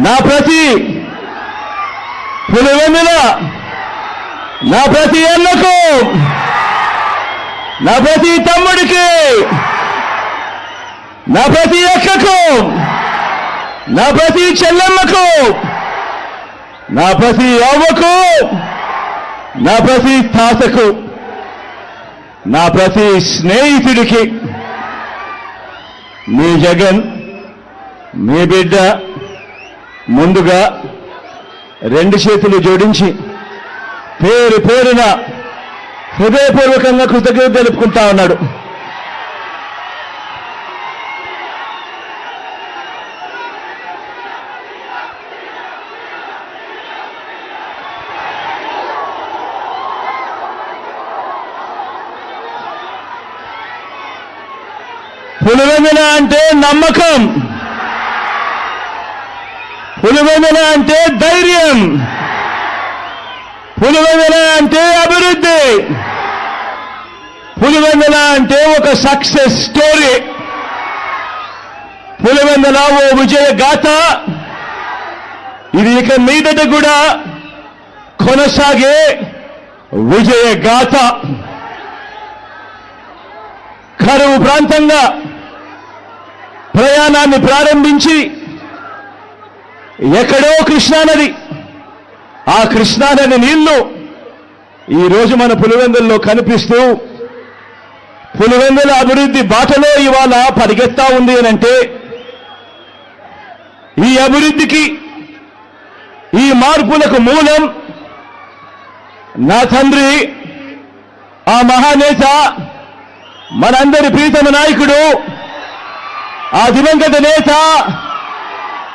నా ప్రతి పులివెన్నుల నా ప్రతి అన్నకు నా ప్రతి తమ్ముడికి నా ప్రతి అక్కకు నా ప్రతి చెల్లెమ్మకు నా ప్రతి అవ్వకు నా ప్రతి తాతకు నా ప్రతి స్నేహితుడికి మీ జగన్ మీ బిడ్డ ముందుగా రెండు చేతులు జోడించి పేరు పేరున హృదయపూర్వకంగా కృతజ్ఞత తెలుపుకుంటా ఉన్నాడు. పులివెందుల అంటే నమ్మకం. పులివెందుల అంటే ధైర్యం. పులివెందుల అంటే అభివృద్ధి. పులివెందుల అంటే ఒక సక్సెస్ స్టోరీ. పులివెందుల ఓ విజయ గాథ. ఇది ఇక మీదట కూడా కొనసాగే విజయ గాథ. కరువు ప్రాంతంగా ప్రయాణాన్ని ప్రారంభించి ఎక్కడో కృష్ణానది ఆ కృష్ణానది నీళ్ళు ఈరోజు మన పులివెందుల్లో కనిపిస్తూ పులివెందుల అభివృద్ధి బాటలో ఇవాళ పరిగెత్తా ఉంది అంటే ఈ అభివృద్ధికి ఈ మార్పులకు మూలం నా తండ్రి ఆ మహానేత మనందరి ప్రీతమ నాయకుడు ఆ దివంగత నేత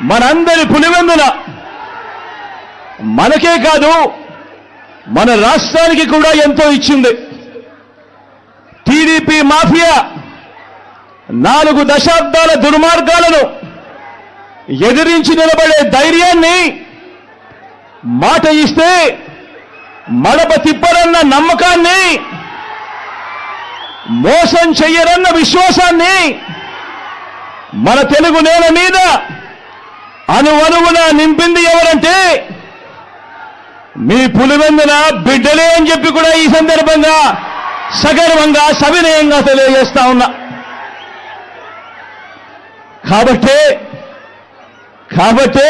మనందరి పులివెందుల. మనకే కాదు మన రాష్ట్రానికి కూడా ఎంతో ఇచ్చింది. టీడీపీ మాఫియా నాలుగు దశాబ్దాల దుర్మార్గాలను ఎదిరించి నిలబడే ధైర్యాన్ని మాట ఇస్తే మడప తిప్పరన్న నమ్మకాన్ని మోసం చెయ్యరన్న విశ్వాసాన్ని మన తెలుగు నేల మీద అనువనువున నింపింది ఎవరంటే మీ పులివెందున బిడ్డలే అని చెప్పి కూడా ఈ సందర్భంగా సగర్వంగా సవినయంగా తెలియజేస్తా ఉన్నా. కాబట్టే కాబట్టే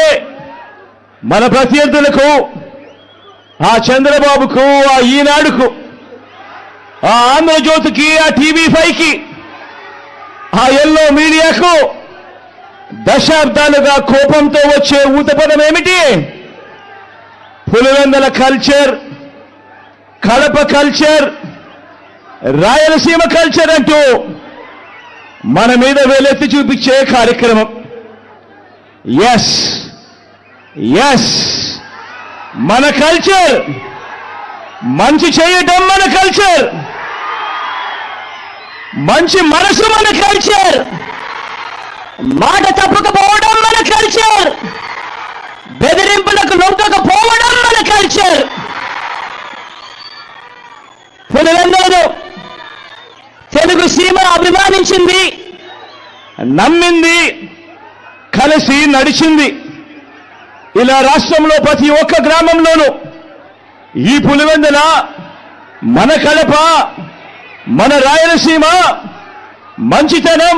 మన ప్రత్యర్థులకు ఆ చంద్రబాబుకు ఆ ఈనాడుకు ఆ ఆంధ్రజ్యోతికి ఆ టీవీ ఫైవ్కి ఆ ఎల్లో మీడియాకు దశాబ్దాలుగా కోపంతో వచ్చే ఊతపదం ఏమిటి? Pulivendula culture Kadapa culture Rayalaseema culture అంటూ మన మీద వేలెత్తి చూపించే కార్యక్రమం. ఎస్ ఎస్ మన కల్చర్ మంచి చేయటం మన కల్చర్ మంచి మనసు మన కల్చర్ మాట తప్పకపోవడం మన కల్చర్ బెదిరింపులకు లొంగకపోవడం మన కల్చర్ పులివెందులు తెలుగు సీమ అభిమానించింది నమ్మింది కలిసి నడిచింది. ఇలా రాష్ట్రంలో ప్రతి ఒక్క గ్రామంలోనూ ఈ పులివెందుల మన కడప మన రాయలసీమ మంచితనం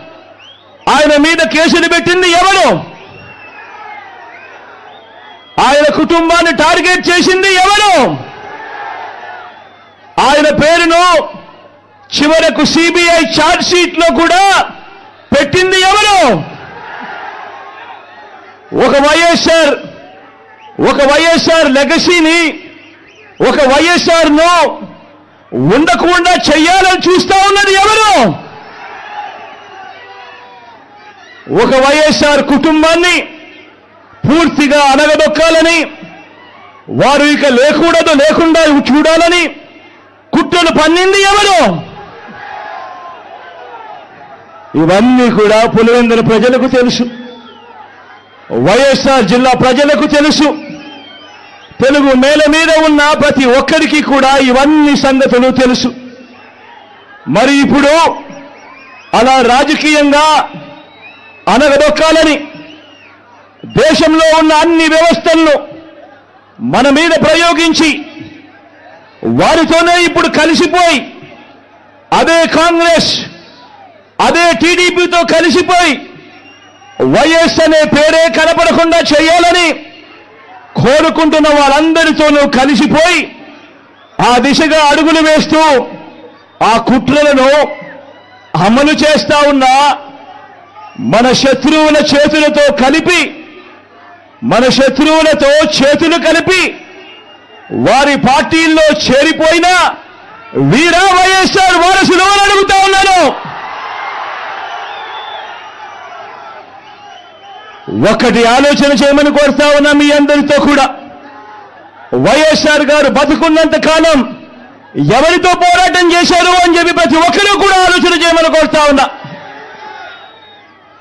ఆయన మీద కేసులు పెట్టింది ఎవరు ఆయన కుటుంబాన్ని టార్గెట్ చేసింది ఎవరు ఆయన పేరును చివరకు సిబిఐ ఛార్జ్ షీట్లో కూడా పెట్టింది ఎవరు ఒక వైఎస్ఆర్ ఒక వైఎస్ఆర్ లెగసీని ఒక వైఎస్ఆర్ను ఉండకుండా చెయ్యాలని చూస్తా ఉన్నది ఎవరు? ఒక వైఎస్ఆర్ కుటుంబాన్ని పూర్తిగా అనగదొక్కాలని వారు ఇక లేకూడదు లేకుండా చూడాలని కుట్రలు పన్నింది ఎవరు? ఇవన్నీ కూడా పులివెందుల ప్రజలకు తెలుసు. వైఎస్ఆర్ జిల్లా ప్రజలకు తెలుసు. తెలుగు నేల మీద ఉన్న ప్రతి ఒక్కరికి కూడా ఇవన్నీ సంగతులు తెలుసు. మరి ఇప్పుడు అలా రాజకీయంగా అనగదొక్కాలని దేశంలో ఉన్న అన్ని వ్యవస్థలను మన మీద ప్రయోగించి వారితోనే ఇప్పుడు కలిసిపోయి అదే కాంగ్రెస్ అదే టీడీపీతో కలిసిపోయి వైఎస్ అనే పేరే కనపడకుండా చేయాలని కోరుకుంటున్న వాళ్ళందరితోనూ కలిసిపోయి ఆ దిశగా అడుగులు వేస్తూ ఆ కుట్రలను అమలు చేస్తా ఉన్న మన శత్రువుల చేతులతో కలిపి మన శత్రువులతో చేతులు కలిపి వారి పార్టీల్లో చేరిపోయిన వీరా వైఎస్ఆర్ వారసులు అని అడుగుతా ఉన్నాను. ఒకటి ఆలోచన చేయమని కోరుతా ఉన్నా మీ అందరితో కూడా. వైఎస్ఆర్ గారు బతుకున్నంత కాలం ఎవరితో పోరాటం చేశారు అని చెప్పి ప్రతి ఒక్కరూ కూడా ఆలోచన చేయమని కోరుతా ఉన్నా.